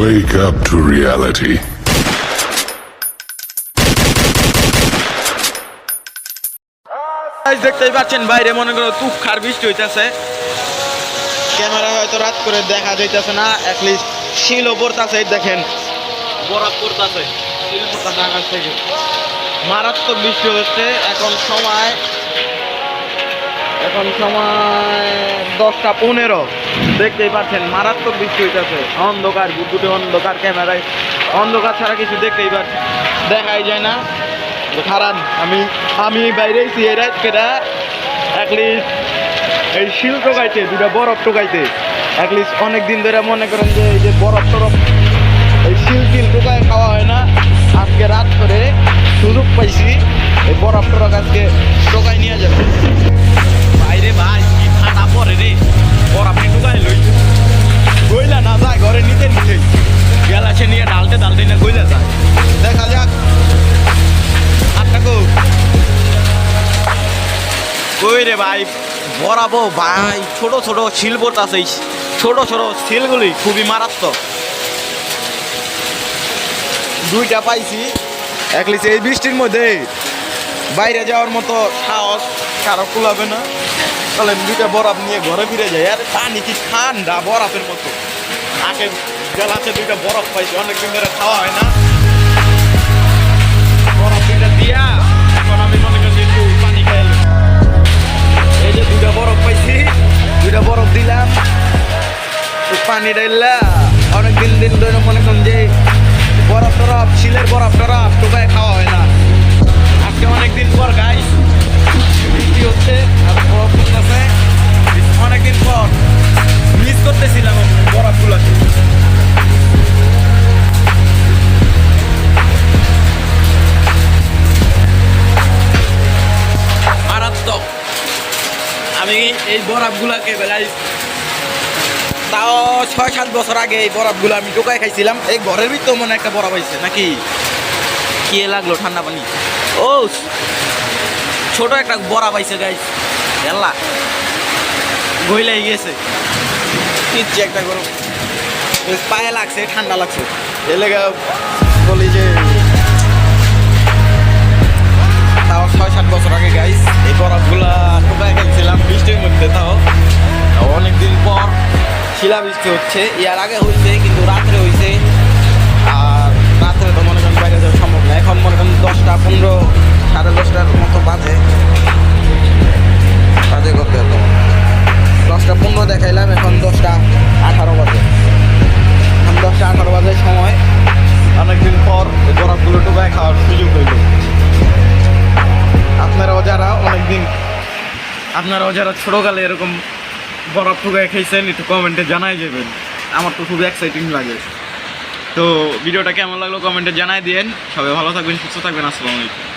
Wake up to reality. দেখতেই পাচ্ছেন, বাইরে মনে করো তুক্ষার বৃষ্টি হইতেছে। ক্যামেরা হয়তো রাত করে দেখা যাইতেছে না অ্যাটলিস্ট শিলও পড়তেছে দেখেন। বরফ পড়তেছে, শিল মারাত্মক বৃষ্টি হচ্ছে, এখন সময় এখন সময় দশটা পনেরো। দেখতেই পাচ্ছেন, মারাত্মক বৃষ্টি হইতেছে। অন্ধকার বুকুটে অন্ধকার, ক্যামেরায়। অন্ধকার ছাড়া কিছু দেখতেই পাচ্ছেন দেখাই যায় না। খারাপ আমি আমি বাইরে এসি এই রাতকেটা অ্যাটলিস্ট এই শিল টোকাইতে দুটা বরফ টোকাইতে অ্যাটলিস্ট অনেক দিন ধরে মনে করেন যে এই যে বরফ টরফ, এই শিল টিল টোকায় খাওয়া হয় না। আজকে রাত করে সুযোগ পাইছি, এই বরফ টরফ আজকে টোকাই নিয়ে যাবে। কই রে ভাই। বরাবো ভাই, ছোট ছোট শিল পড়তাছে ছোট ছোট শিলগুলি খুবই মারাত্মক। দুইটা পাইছি। একলিস এই বৃষ্টির মধ্যে বাইরে যাওয়ার মতো সাহস কারও কুলাবে না। তাহলে দুইটা বরফ নিয়ে ঘরে ফিরে যাই। আর পানি কি ঠান্ডা বরফের মতো। আগে গেলাতে দুইটা বরফ পাইছি, অনেকদিন ধরে খাওয়া হয় না। বরফ দুইটা দিয়া পানি ডাইলা অনেক দিন দিন ধরে মনে করেন যে বরফ টরফ, শিলের বরফ টরফ টোকায় খাওয়া হয় না। আজকে অনেক দিন পর গাই বৃষ্টি হচ্ছে, আর বরফ পড়তেছে অনেকদিন পর মিস করতেছিলাম বরফগুলোকে। মারাত্মক। আমি এই বরফগুলাকে বেলায় তাও ছয় সাত বছর আগে এই বরফগুলো আমি টোকায় খাইছিলাম। এই ঘরের ভিতর মনে একটা বরফ হয়েছে নাকি? কি লাগল ঠান্ডা পানি? ও ছোট একটা বরফ আইছে গাইস এল্লা গইলাই গেছে। কিচ্ছু একটা গরম। বেশ পায়ে লাগছে ঠান্ডা লাগছে। এ লেগে বলি যে শিলা বৃষ্টি হচ্ছে। ইয়ার আগে হয়েছে, কিন্তু রাত্রে হয়েছে। আর রাত্রে তো মনে করেন বাইরে যাওয়া সম্ভব না। এখন মনে করেন দশটা পনেরো, সাড়ে দশটার মতো বাজে। বাজে করতে হতো দশটা পনেরো দেখাইলাম, এখন দশটা আঠারো বাজে। এখন দশটা আঠারো বাজে সময়। অনেকদিন পর বরফগুলো টোকায় খাওয়ার সুযোগ হইল। আপনারাও যারা অনেকদিন আপনারাও যারা ছোটোকালে এরকম বরফ টুকায় খেয়েছেন একটু কমেন্টে জানাই যাবেন। আমার তো খুব এক্সাইটিং লাগে। তো ভিডিওটা কেমন লাগল কমেন্টে জানাই দিয়েন। সবাই ভালো থাকবেন সুস্থ থাকবেন আসসালামু আলাইকুম।